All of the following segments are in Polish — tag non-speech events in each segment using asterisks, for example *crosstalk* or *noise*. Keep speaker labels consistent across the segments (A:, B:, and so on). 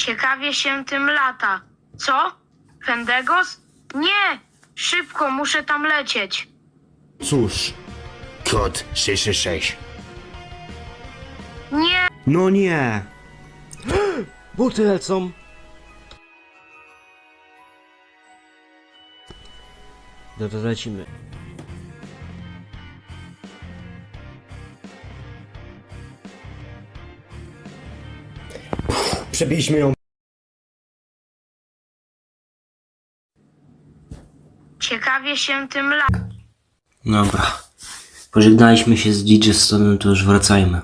A: Ciekawie się tym lata. Co? Fendegos? Nie! Szybko, muszę tam lecieć.
B: Cóż, kod 666.
A: Nie!
B: No nie!
C: Buty lecą. No to lecimy.
B: Przebiliśmy ją.
A: Ciekawie się tym lata.
C: Dobra. Pożegnaliśmy się z DJ Stonem, to już wracajmy.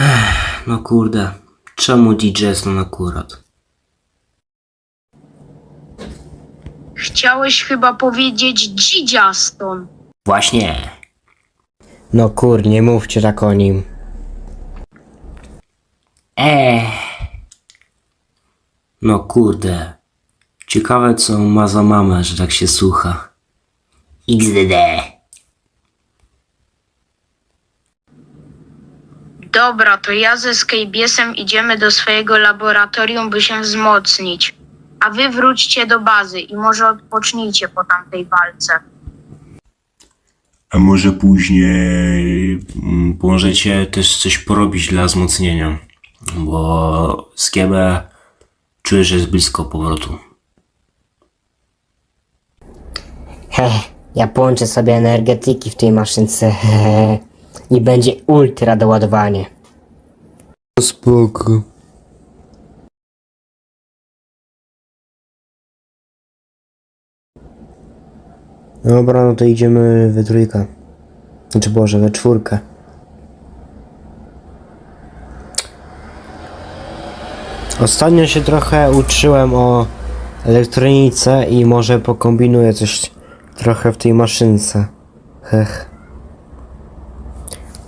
C: Ech, no kurde. Czemu DJ Stone akurat?
A: Chciałeś chyba powiedzieć Dzidziaston.
C: Właśnie.
B: No kur, nie mówcie tak o nim.
C: Eee. No kurde. Ciekawe co ma za mamę, że tak się słucha. XDD.
A: Dobra, to ja ze Skybiesem idziemy do swojego laboratorium, by się wzmocnić. A wy wróćcie do bazy i może odpocznijcie po tamtej walce.
C: A może później mm, możecie też coś porobić dla wzmocnienia, bo Skiebę czuję, że jest blisko powrotu.
D: Heh, ja połączę sobie energetyki w tej maszynce i będzie ultra doładowanie.
B: Spoko. Dobra, no to idziemy we trójkę. Znaczy Boże, we czwórkę. Ostatnio się trochę uczyłem o elektronice i może pokombinuję coś trochę w tej maszynce. Hech.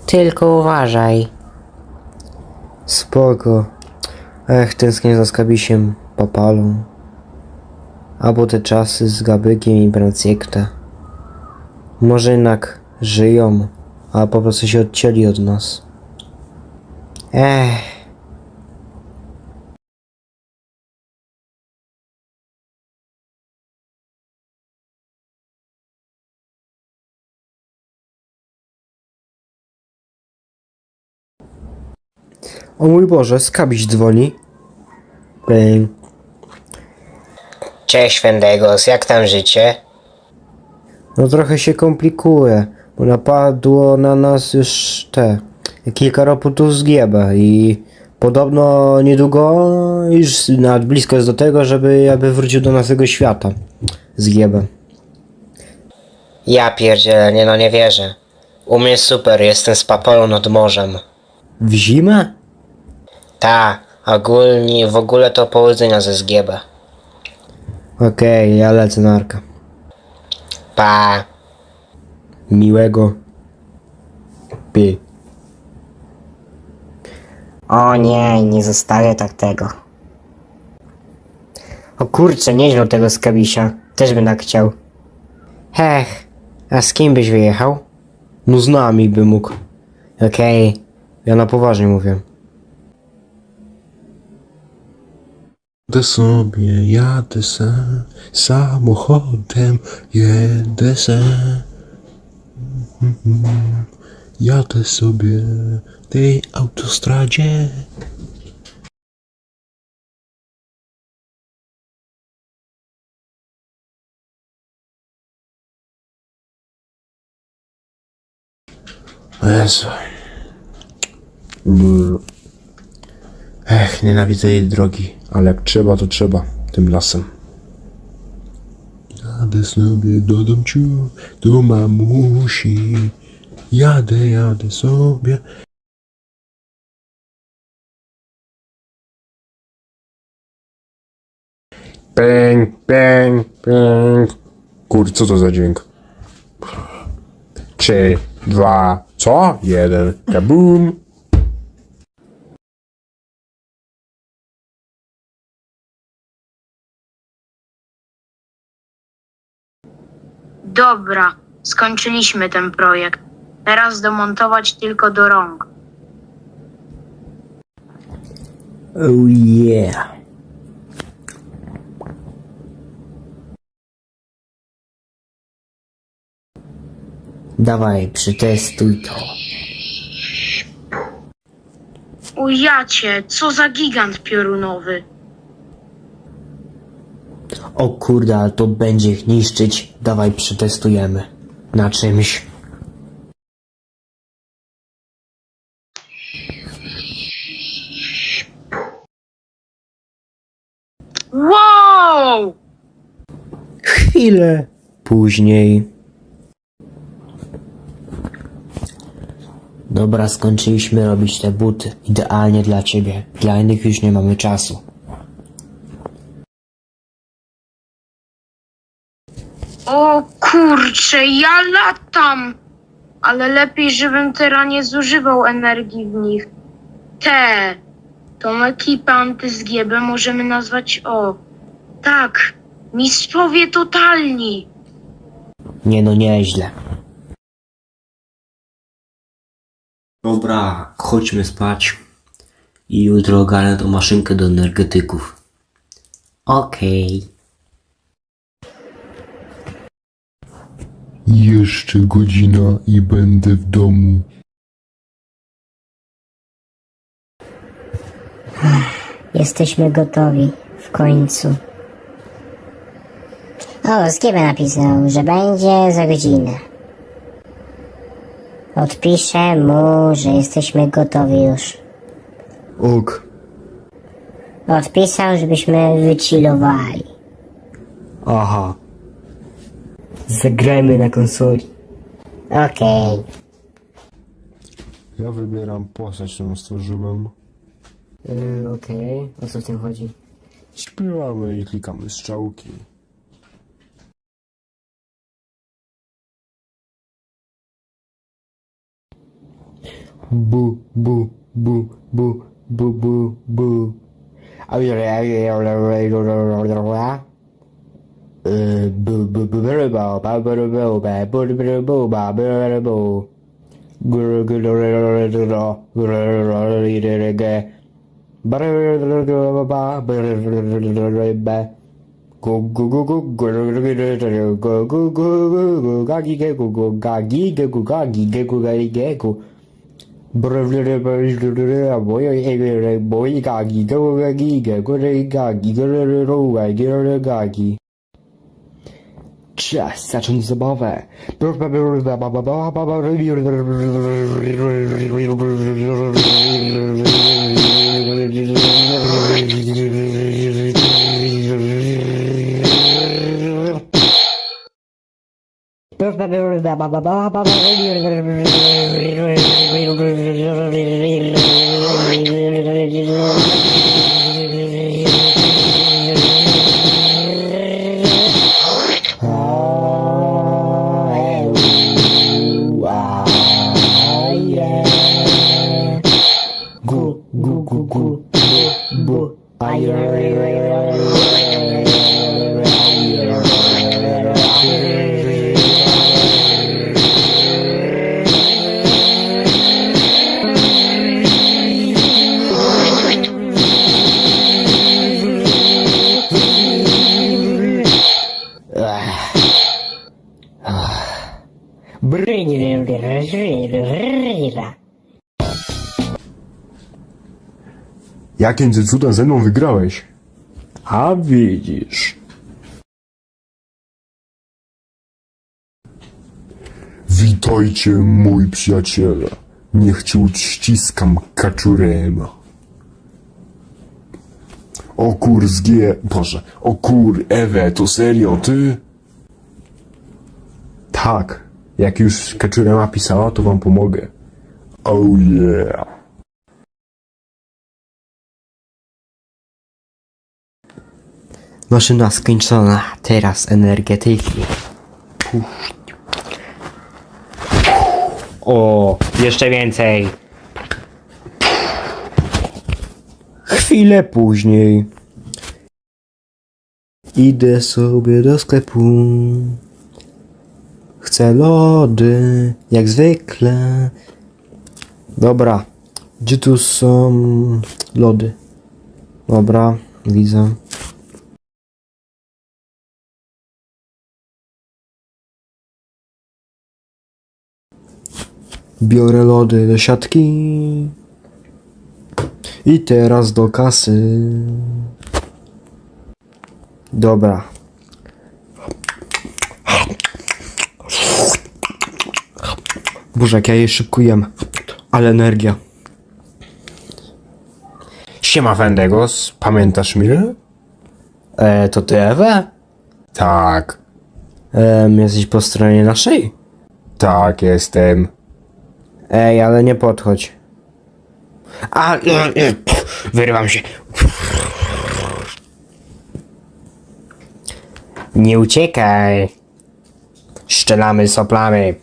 D: Tylko uważaj.
B: Spoko. Ech, tęsknię za Skabisiem, Papalą. Albo te czasy z Gabykiem i Branciekta. Może jednak żyją, a po prostu się odcięli od nas. Ech. O mój Boże, Skabiś dzwoni.
D: Cześć Fendegos, jak tam życie?
B: No trochę się komplikuje, bo napadło na nas już te kilka robotów z Gieba i podobno niedługo już nawet blisko jest do tego, żeby jakby wrócił do naszego świata z Giebem.
D: Ja pierdzielę, nie no nie wierzę. U mnie super, jestem z papolą nad morzem.
B: W zimę?
D: Ta, ogólnie w ogóle to powodzenia ze zgieba.
B: Okej, ja lecę na arkę.
D: Pa.
B: Miłego. Pi.
D: O nie, nie zostawię tak tego. O kurczę, nieźle tego skabisia. Też bym tak chciał.
B: Hech, a z kim byś wyjechał? No z nami by mógł. Okej, ja na poważnie mówię.
E: Jadę sobie, jadę se, samochodem jedę se. Jadę sobie tej autostradzie. Jezu. Ech, nienawidzę jej drogi, ale jak trzeba, to trzeba tym lasem. Jadę sobie do domciu, do mamusi. Jadę, jadę sobie. Pęk, pęk, pęk. Kur, co to za dźwięk? Trzy, dwa, co? Jeden. Kabum.
A: Dobra, skończyliśmy ten projekt. Teraz domontować tylko do rąk.
B: Oh yeah. Dawaj, przetestuj to.
A: O jacie, co za gigant piorunowy.
B: O kurde, ale to będzie ich niszczyć. Dawaj, przetestujemy. Na czymś.
A: Wow!
B: Chwilę później. Dobra, skończyliśmy robić te buty. Idealnie dla ciebie. Dla innych już nie mamy czasu.
A: O kurcze, ja latam! Ale lepiej, żebym teraz nie zużywał energii w nich. Te, tą ekipę antyzgiebę możemy nazwać o... Tak, mistrzowie totalni.
B: Nie no, nieźle.
C: Dobra, chodźmy spać. I jutro ogarnę tą maszynkę do energetyków. Okej.
E: Jeszcze godzina i będę w domu.
D: Jesteśmy gotowi. W końcu. O, Skiebe napisał, że będzie za godzinę. Odpiszę mu, że jesteśmy gotowi już.
E: Ok.
D: Odpisał, żebyśmy wychillowali.
B: Aha. Zagrajmy na konsoli.
D: Okej.
E: Ja wybieram postać, którą stworzyłem.
B: Yy, okej. O co w tym chodzi?
E: Śpiewamy i klikamy strzałki.
B: Bu, bu, bu, bu, Boy, gaggy, go gaggy, go gaggy, go gaggy, go gaggy. Czas zacząć zabawę. *laughs*
E: Jakim ty cudem ze mną wygrałeś?
B: A widzisz.
E: Witajcie, mój przyjaciele. Niech cię uściskam kaczurem. O kur z G... Boże, o kur, Ewe, to serio, ty? Tak, jak już kaczurema pisała, to wam pomogę. Oh yeah.
B: Maszyna skończona. Teraz energetyki. O, jeszcze więcej. Chwilę później. Idę sobie do sklepu. Chcę lody, jak zwykle. Dobra, gdzie tu są lody? Dobra, widzę. Biorę lody do siatki. I teraz do kasy. Dobra. Boże, jak ja je szybko jem. Ale energia.
E: Siema Wendegos, pamiętasz mnie?
B: E, to ty Ewe?
E: Tak,
B: E, jesteś po stronie naszej?
E: tak jestem.
B: Ej, ale nie podchodź.
E: A, e, e, pff, wyrywam się.
D: Nie uciekaj. Szczelamy soplamy.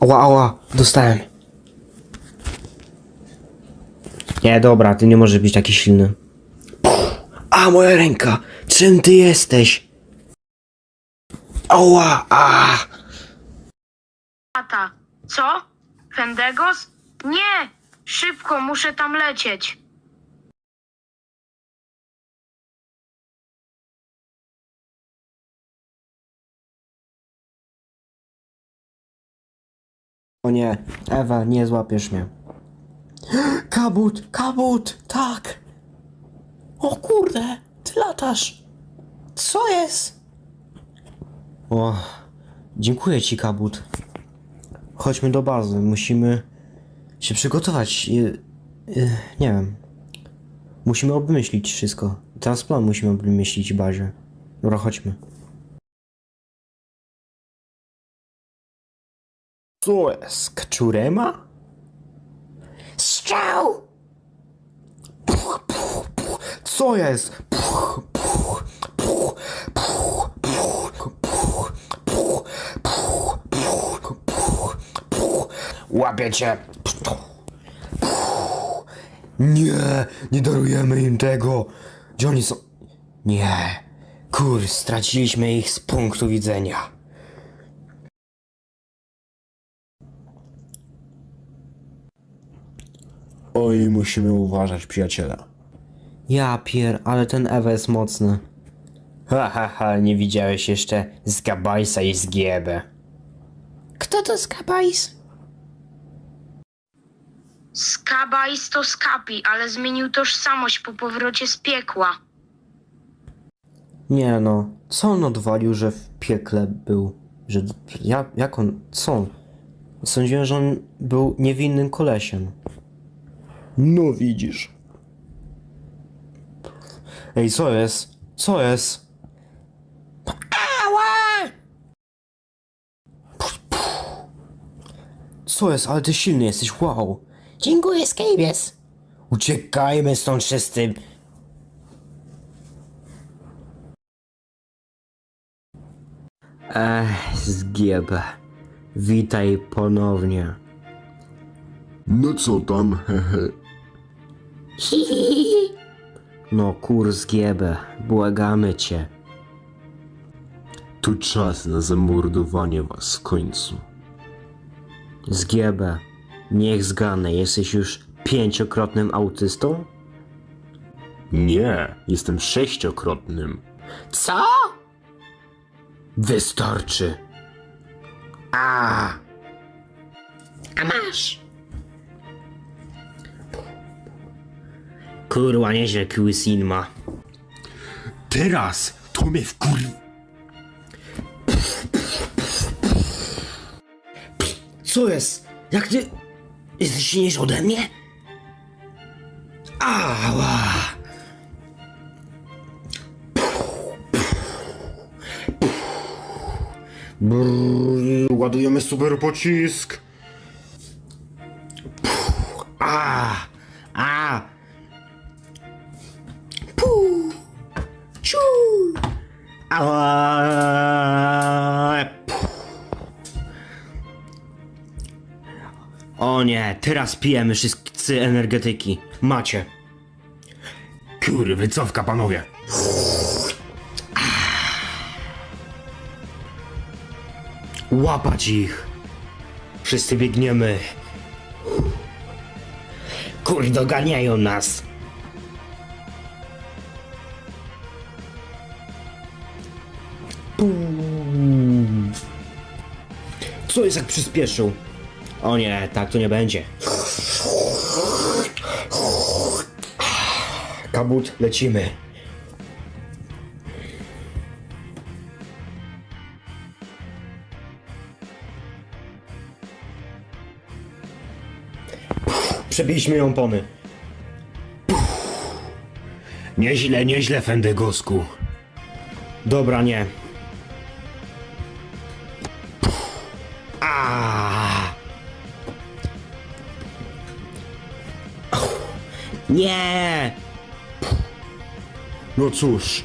B: Ała, ała, dostałem. Nie, dobra, ty nie możesz być taki silny. A, moja ręka! Czym ty jesteś? Ała, a!
A: Tata, co? Fendegos? Nie! Szybko, muszę tam lecieć.
B: O nie, Ewa, nie złapiesz mnie. *gasps* Kabut, kabut, tak! O kurde, ty latasz! Co jest? O, dziękuję ci, kabut. Chodźmy do bazy, musimy się przygotować. Nie wiem. Musimy obmyślić wszystko. Teraz plan musimy obmyślić w bazie. Dobra, chodźmy. Co jest? Kaczurema? Strzał! Puch, puch, puch. Co jest? Puch, puch, puch, puch, puch, puch, puch, puch, puch, puch, puch. Łapię cię! Puch. Nie, nie darujemy im tego. Gdzie oni są? Nie. Kur, straciliśmy ich z punktu widzenia.
E: Oj, musimy uważać, przyjaciela.
B: Ja pier, ale ten Ewa jest mocny.
D: Ha, ha, ha, nie widziałeś jeszcze z Gabajsa i z Giebę.
B: Kto to Skabajs?
A: Skabajs to Skapi, ale zmienił tożsamość po powrocie z piekła.
B: Nie no, co on odwalił, że w piekle był? Że, ja, jak on, co on? Sądziłem, że on był niewinnym kolesiem. No widzisz. Ej, co jest? Co jest? Ała! Co jest? Ale ty silny jesteś, wow.
D: Dziękuję, Skabies.
B: Uciekajmy stąd wszyscy. Ech, zgiebę. Witaj ponownie.
E: No co tam, hehe. *laughs* *laughs*
B: No kur zgiebę, błagamy cię.
E: Tu czas na zamordowanie was w końcu.
B: Zgiebę, niech zganę, jesteś już pięciokrotnym autystą?
E: Nie, jestem sześciokrotnym.
B: Co? Wystarczy. A.
D: A masz. Kurwa, nieźle Kwisin ma.
E: Teraz to mnie wkur...
B: Co jest? Jak ty... Jesteś silniejszy ode mnie? Ała!
E: Brrr, ładujemy super pocisk.
B: Teraz pijemy wszyscy energetyki. Macie.
C: Kurwy, wycofka panowie.
B: Łapać ich. Wszyscy biegniemy. Kur, doganiają nas. Co jest jak przyspieszył? O nie, tak to nie będzie. Kabut, lecimy. Przebiliśmy ją pony.
C: Nieźle, nieźle, Fendegosku.
B: Dobra, nie. A! Nie!
C: No cóż.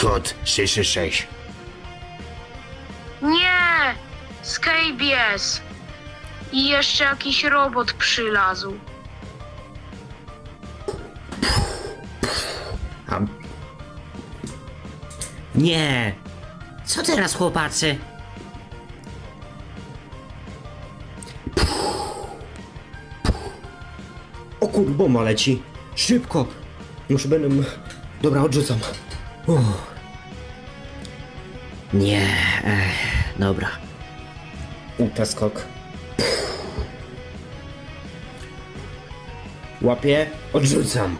C: Kod 666.
A: Nie! Skybies! I jeszcze jakiś robot przylazł.
B: Nie! Co teraz, chłopacy? Kur, bomba leci. Szybko! Już będę... Dobra, odrzucam. Uff. Nie, ech, dobra. Ultra skok. Łapię, odrzucam.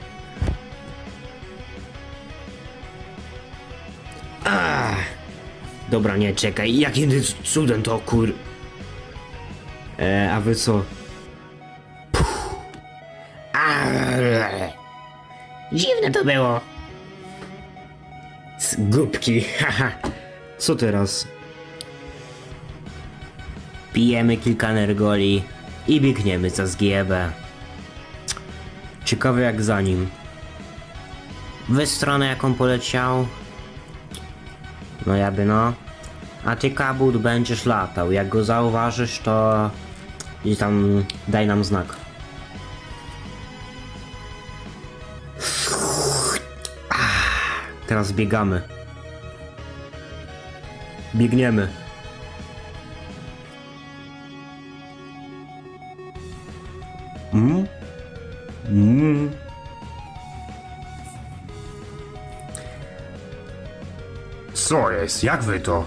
B: A, dobra, nie, czekaj, jakim cudem to kur... E, a wy co? Dziwne to było. Zgubki, *laughs* haha. Co teraz? Pijemy kilka nergoli i biegniemy za zgiebę. Ciekawe jak za nim. W stronę jaką poleciał? No jakby no. A ty kabut będziesz latał. Jak go zauważysz, to gdzieś tam daj nam znak. Teraz biegamy. Biegniemy. Mm? Mm.
C: Co jest? Jak wy to?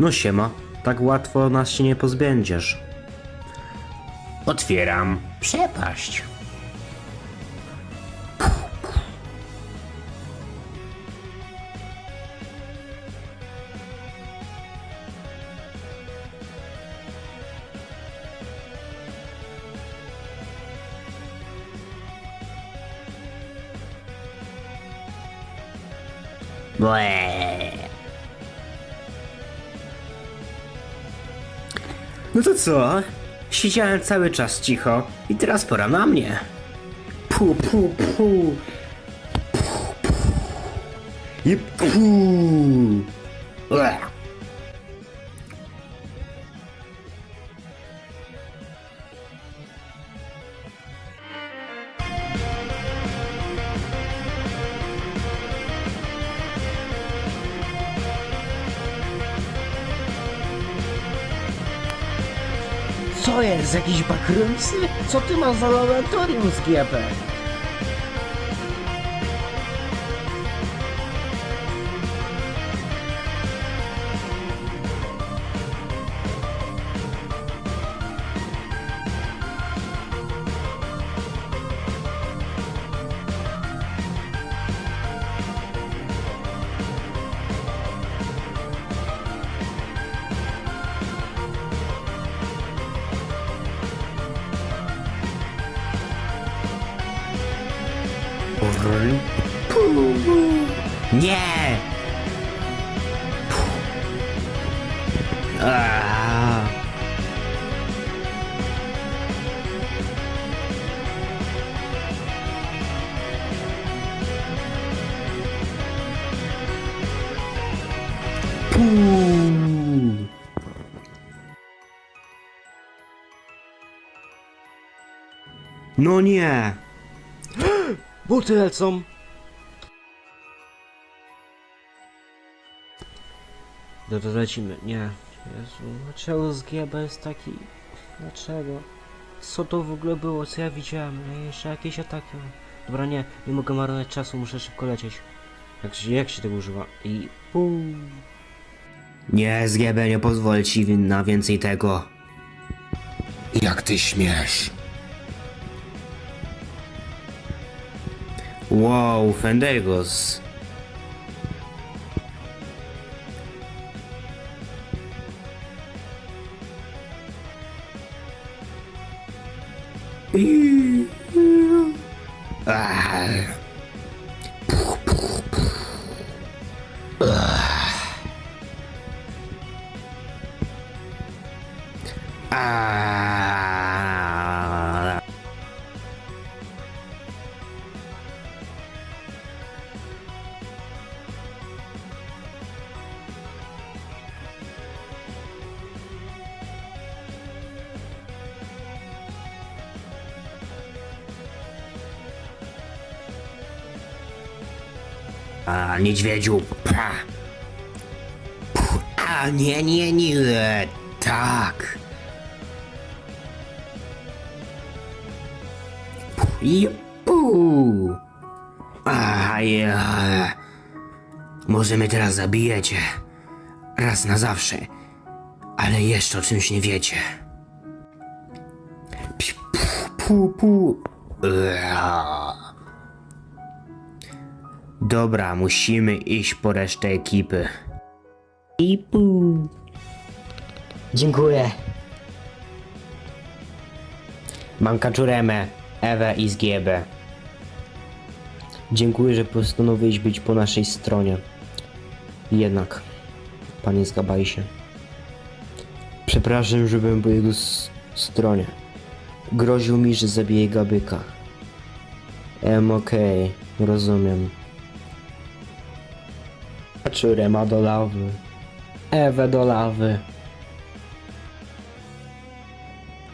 B: No siema, tak łatwo nas się nie pozbędziesz.
C: Otwieram przepaść.
B: No to co? Siedziałem cały czas cicho i teraz pora na mnie. Pu, pu, pu. I pu. Ue.
F: Jest? Jakiś bakrymsy? Co ty masz za laboratorium z GP?
B: No nie!
F: Buty lecą.
B: Dobra, lecimy. Nie. Jezu, dlaczego zgieba jest taki... Dlaczego? Co to w ogóle było? Co ja widziałem? Ej, Jeszcze jakieś ataki. Dobra, nie. Nie mogę marnować czasu, muszę szybko lecieć. Jak się, jak się tego używa? I... Pum. Nie, zgiebę, nie pozwolę ci na więcej tego.
E: Jak ty śmiesz?
B: Wow, Fendegos. *laughs* Ah. Ah. Niedźwiedziu. Pa. Puh, A, nie, nie, nie. Tak. Puh, I pu. A, ja. Możemy teraz zabijecie. Raz na zawsze. Ale jeszcze o czymś nie wiecie. Pu, pu, pu. Dobra, musimy iść po resztę ekipy. I.
D: Dziękuję.
B: Mam kaczuremę, Ewę i Zgiebę. Dziękuję, że postanowiłeś być po naszej stronie. Jednak, panie zgabaj się. Przepraszam, że byłem po jego s- stronie. Groził mi, że zabije Gabyka. Em, okej, rozumiem. Kaczurema do lawy. Ewę do lawy.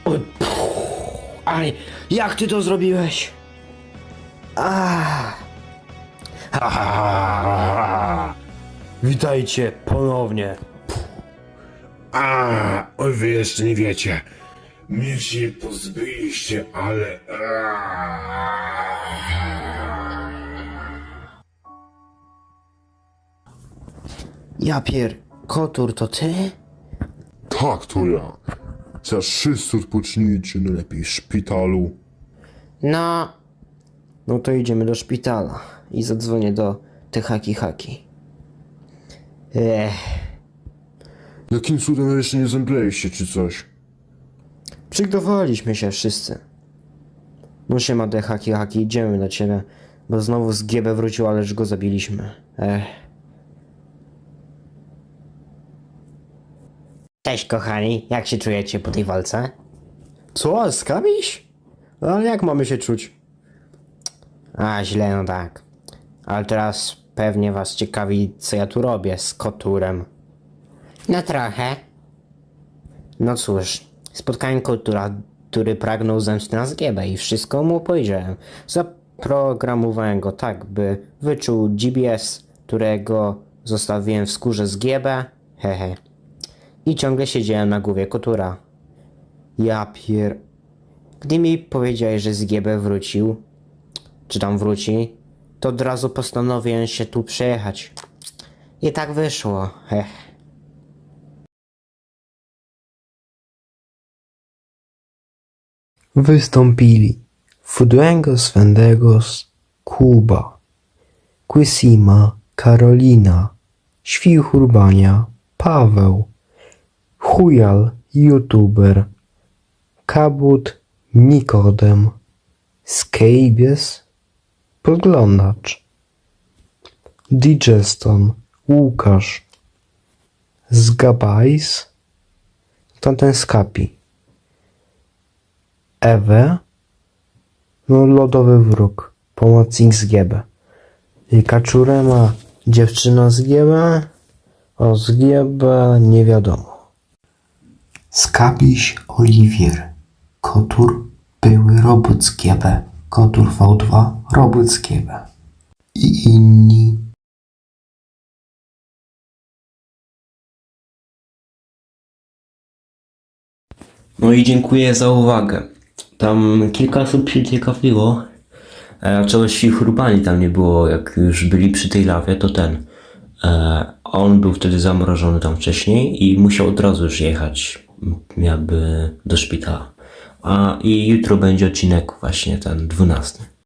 B: Oj, Aj, jak ty to zrobiłeś? Witajcie ponownie.
E: A, oj, wy jeszcze nie wiecie. Mnie się pozbyliście, ale...
B: Ja pier... Kotur, to ty?
E: Tak, to ja. Teraz wszyscy odpocznijcie, najlepiej w szpitalu.
B: No... No to idziemy do szpitala i zadzwonię do tych haki haki. Ech,
E: Jakim cudem jeszcze nie zemdleliście, czy coś?
B: przygotowaliśmy się wszyscy. No siema te haki haki, idziemy do ciebie, bo znowu z GB wrócił, ależ go zabiliśmy. Ech.
D: Cześć kochani, jak się czujecie po tej walce?
B: Co, skabiś? Ale jak mamy się czuć?
D: A, źle, no tak. Ale teraz pewnie was ciekawi, co ja tu robię z koturem. No trochę. No cóż, spotkałem kotura, który pragnął zemsty na zgiebę i wszystko mu powiedziałem. Zaprogramowałem go tak, by wyczuł GBS, którego zostawiłem w skórze zgiebę. Hehe. I ciągle siedziałem na głowie kotura.
B: Ja pier...
D: Gdy mi powiedziałeś, że zgiebę wrócił, czy tam wróci, to od razu postanowiłem się tu przejechać. I tak wyszło, heh.
B: Wystąpili Fuduengos Vendegos, Kuba, Quisima, Karolina, Świchurbania, Bania, Paweł, Chujal, YouTuber, Kabut, Nikodem, Skabies, Podglądacz, Digeston, Łukasz, Zgabajs, tamten Skapi. Ewę, no lodowy wróg, pomocnik z GB. I kaczurę ma dziewczyna z GB,
G: O zgiebę nie wiadomo.
H: Skabiś Oliwier, Kotur były robot z Kotur V2 robot. I inni
B: No i dziękuję za uwagę. Tam kilka osób się ciekawiło. E, czegoś ich Urbani tam nie było, jak już byli przy tej lawie, to ten. E, on był wtedy zamrożony tam wcześniej i musiał od razu już jechać jakby do szpitala. A i jutro będzie odcinek właśnie ten 12.